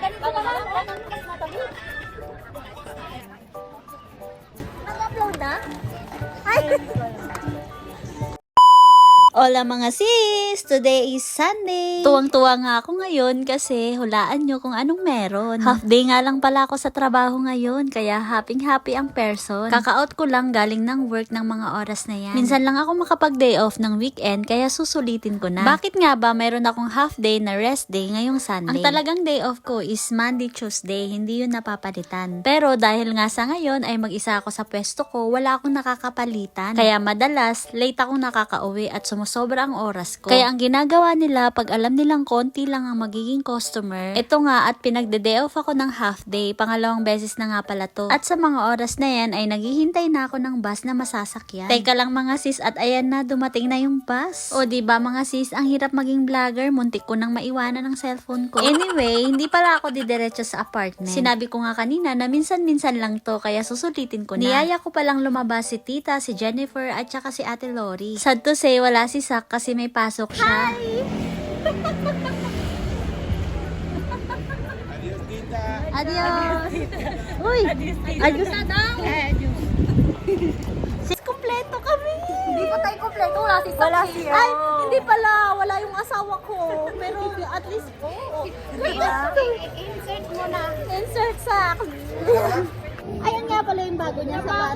ganito. Nag-upload na? Ay! Hola mga sis! Today is Sunday! Tuwang-tuwa nga ako ngayon kasi hulaan nyo kung anong meron. Half day nga lang pala ako sa trabaho ngayon kaya happy-happy ang person. Kaka-out ko lang galing ng work ng mga oras na yan. Minsan lang ako makapag-day off ng weekend kaya susulitin ko na. Bakit nga ba mayroon akong half day na rest day ngayong Sunday? Ang talagang day off ko is Monday, Tuesday. Hindi yun napapalitan. Pero dahil nga sa ngayon ay mag-isa ako sa pwesto ko, wala akong nakakapalitan. Kaya madalas, late akong nakakauwi at sumusobra ang oras ko. Kaya ang ginagawa nila, pag alam nilang konti lang ang magiging customer, ito nga at pinagde-day off ako ng half day, pangalawang beses na nga pala to. At sa mga oras na yan ay naghihintay na ako ng bus na masasakyan. Teka lang mga sis at ayan na, dumating na yung bus. O ba mga sis, ang hirap maging vlogger, muntik ko nang maiwanan ng cellphone ko. Anyway, hindi pala ako didiretso sa apartment. Sinabi ko nga kanina na minsan-minsan lang to, kaya susulitin ko na. Niyaya ko palang lumabas si tita, si Jennifer, at saka si ate Lori. Sad to say, wala si Sak kasi may pasok siya. Adios! Uy! Adios na daw! Sis, kompleto kami! Hindi pa tayo kompleto. Wala si Wala siya. Ay, hindi pala. Wala yung asawa ko. Pero at least, oh. Insert mo na. Insert sa Ayan nga pala yung bago niya sa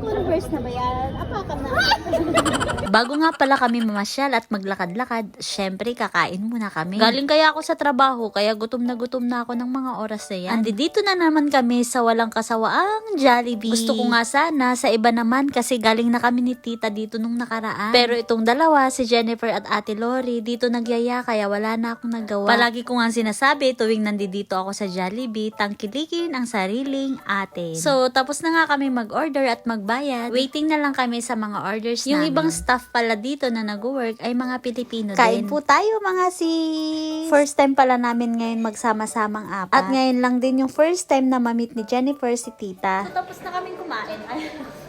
Converse na ba yan? Apakan na. Bago nga pala kami mamasyal at maglakad-lakad, syempre kakain muna kami. Galing kaya ako sa trabaho, kaya gutom na gutom na ako ng mga oras na yan. Andi dito na naman kami sa walang kasawaang Jollibee. Gusto ko nga sana sa iba naman kasi galing na kami ni tita dito nung nakaraan. Pero itong dalawa, si Jennifer at ate Lori, dito nagyaya kaya wala na akong nagawa. Palagi ko nga sinasabi tuwing nandito ako sa Jollibee, tangkilikin ang sariling atin. So, tapos na nga kami mag-order at magbayad. Waiting na lang kami sa mga orders Yung namin. ibang staff pala dito na nag-work ay mga Pilipino Kain din. po tayo mga sis. First time pala namin ngayon magsama-samang apat. At ngayon lang din yung first time na mamit ni Jennifer si tita. tapos na kaming kumain.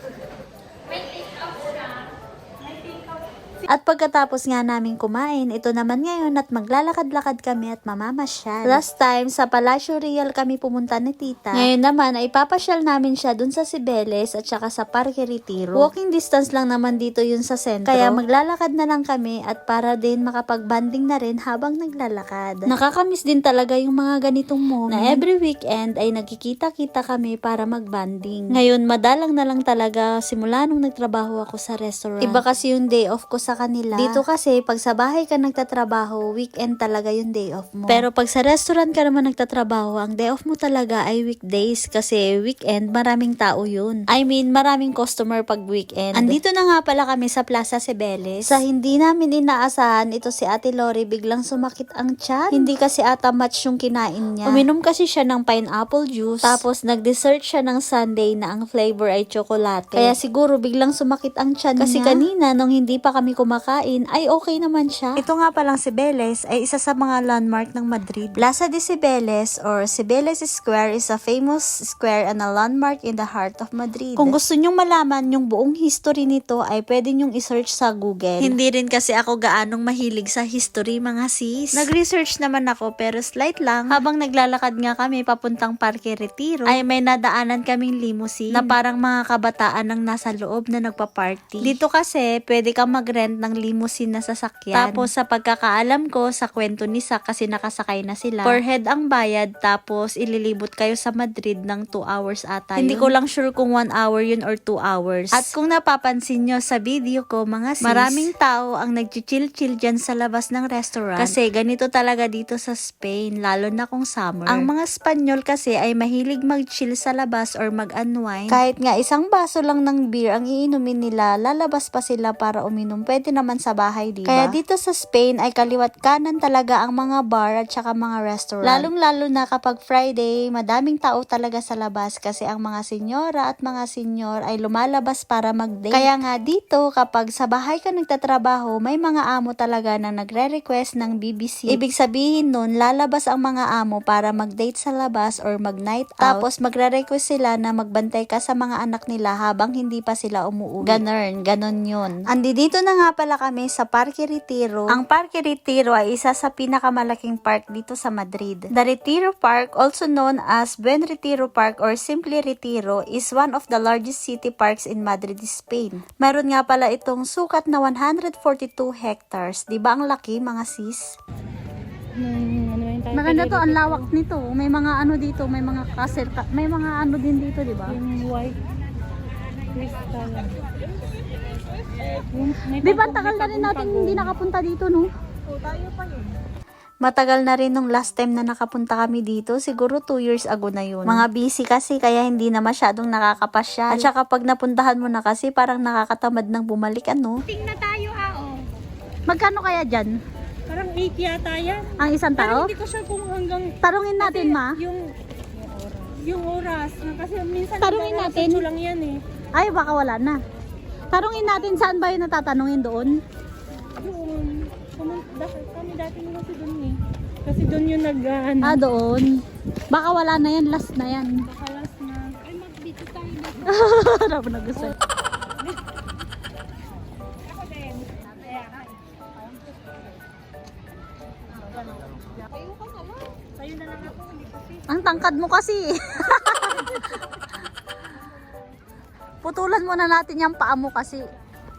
At pagkatapos nga namin kumain, ito naman ngayon at maglalakad-lakad kami at mamamasyal. Last time, sa Palacio Real kami pumunta ni tita. Ngayon naman, ay papasyal namin siya dun sa Cibeles at saka sa Parque Retiro. Walking distance lang naman dito yun sa sentro. Kaya maglalakad na lang kami at para din makapag-banding na rin habang naglalakad. Nakakamiss din talaga yung mga ganitong moment. Na every weekend ay nagkikita-kita kami para mag-banding. Ngayon, madalang na lang talaga simula nung nagtrabaho ako sa restaurant. Iba kasi yung day off ko sa kanila. Dito kasi, pag sa bahay ka nagtatrabaho, weekend talaga yung day off mo. Pero pag sa restaurant ka naman nagtatrabaho, ang day off mo talaga ay weekdays kasi weekend maraming tao yun. I mean, maraming customer pag weekend. Andito na nga pala kami sa Plaza Cibeles. Sa hindi namin inaasahan, ito si Ate Lori biglang sumakit ang tiyan. Hindi kasi ata match yung kinain niya. Uminom kasi siya ng pineapple juice. Tapos nag-dessert siya ng sundae na ang flavor ay chocolate. Kaya siguro biglang sumakit ang tiyan kasi niya. kanina nung hindi pa kami kumakain ay okay naman siya. Ito nga palang Cibeles ay isa sa mga landmark ng Madrid. Plaza de Cibeles or Cibeles Square is a famous square and a landmark in the heart of Madrid. Kung gusto nyong malaman yung buong history nito ay pwede nyong isearch sa Google. Hindi rin kasi ako gaanong mahilig sa history mga sis. Nag-research naman ako pero slight lang. Habang naglalakad nga kami papuntang Parque Retiro, ay may nadaanan kaming limousine na parang mga kabataan ang nasa loob na nagpa-party. Dito kasi, pwede kang mag-rent ng limousine na sasakyan. Tapos sa pagkakaalam ko, sa kwento ni Sak kasi nakasakay na sila, per head ang bayad tapos ililibot kayo sa Madrid ng 2 hours ata Hindi yun. ko lang sure kung 1 hour yun or 2 hours. At kung napapansin nyo sa video ko, mga sis, maraming tao ang nag-chill-chill dyan sa labas ng restaurant. Kasi ganito talaga dito sa Spain, lalo na kung summer. Ang mga Spanyol kasi ay mahilig mag-chill sa labas or mag-unwind. Kahit nga isang baso lang ng beer ang iinumin nila, lalabas pa sila para uminom. Pwede naman sa bahay, di ba? Kaya dito sa Spain ay kaliwat kanan talaga ang mga bar at saka mga restaurant. Lalong-lalo na kapag Friday, madaming tao talaga sa labas kasi ang mga senyora at mga senyor ay lumalabas para mag-date. Kaya nga dito, kapag sa bahay ka nagtatrabaho, may mga amo talaga na nagre-request ng BBC. Ibig sabihin nun, lalabas ang mga amo para mag-date sa labas or mag-night out. Tapos magre-request sila na magbantay ka sa mga anak nila habang hindi pa sila umuwi. Ganun, ganon yun. Andi dito na nga pala kami sa Parque Retiro. Ang Parque Retiro ay isa sa pinakamalaking park dito sa Madrid. The Retiro Park, also known as Buen Retiro Park or simply Retiro, is one of the largest city parks in Madrid, Spain. Meron nga pala itong sukat na 142 hectares. Di ba ang laki mga sis? Maganda to, ang lawak nito. May mga ano dito, may mga castle, ka- may mga ano din dito, di ba? Yung white crystal. Di ba, tagal na rin natin hindi nakapunta dito, no? Oh, tayo pa yun. Matagal na rin nung last time na nakapunta kami dito, siguro 2 years ago na yun. Mga busy kasi kaya hindi na masyadong nakakapasyal. At saka pag napuntahan mo na kasi parang nakakatamad ng bumalik ano. Ting na tayo, ah, oh. Magkano kaya dyan? Parang 8 yata yan. Ang isang Pero tao? hindi ko sure kung hanggang Tarungin natin, ma. yung yung oras. Kasi minsan Tarungin natin. sityo lang yan eh. Ay, baka wala na. Tarungin natin saan ba yun natatanungin doon? Yung, kami, dati, kami dati nung kasi doon eh. Kasi doon yung nag, ah, ano, Ah, doon. Baka wala na yan, last na yan. nakalas na. Ay, mag-dito tayo dito. Ano? Ako din. Ka na lang ako, hindi kasi. Ang tangkad mo kasi. Putulan muna natin yung paa mo kasi.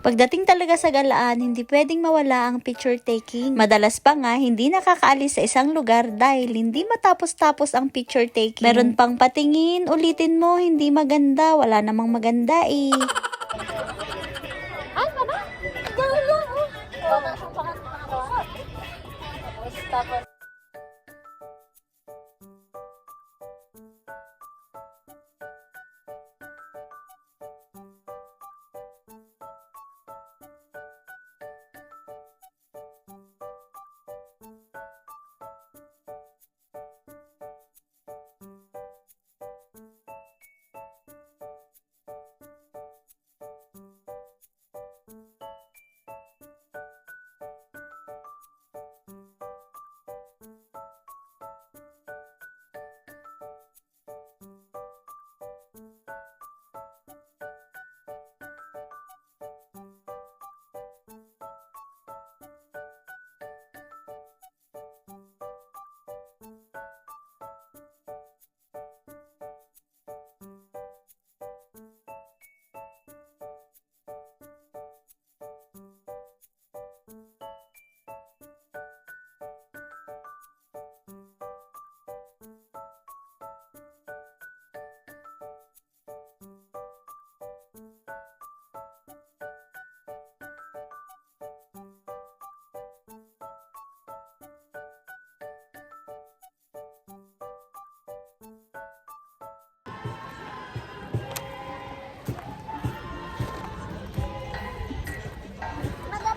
Pagdating talaga sa galaan, hindi pwedeng mawala ang picture taking. Madalas pa nga, hindi nakakaalis sa isang lugar dahil hindi matapos-tapos ang picture taking. Meron pang patingin, ulitin mo, hindi maganda, wala namang maganda eh. Ay, mama! Gawin lang, oh! Tapos, tapos.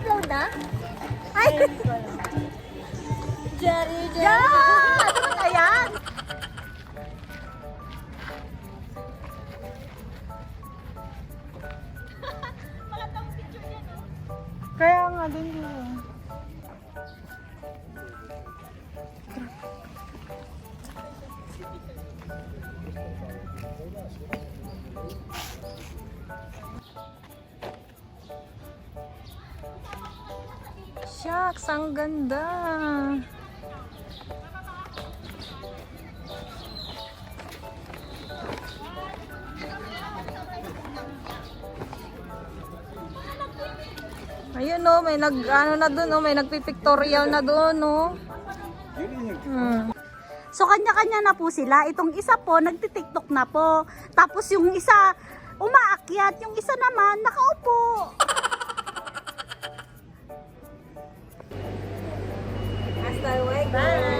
Nag-upload na? Ay! Jerry, Jerry! Yeah! Ano yan? Kaya nga din yun. Shucks, ang ganda. Ayun no, may nag ano na doon, no, may nagpipictorial na doon, no. Hmm. So, kanya-kanya na po sila. Itong isa po, nagtitiktok na po. Tapos yung isa, umaakyat. Yung isa naman, nakaupo. Bye. Bye.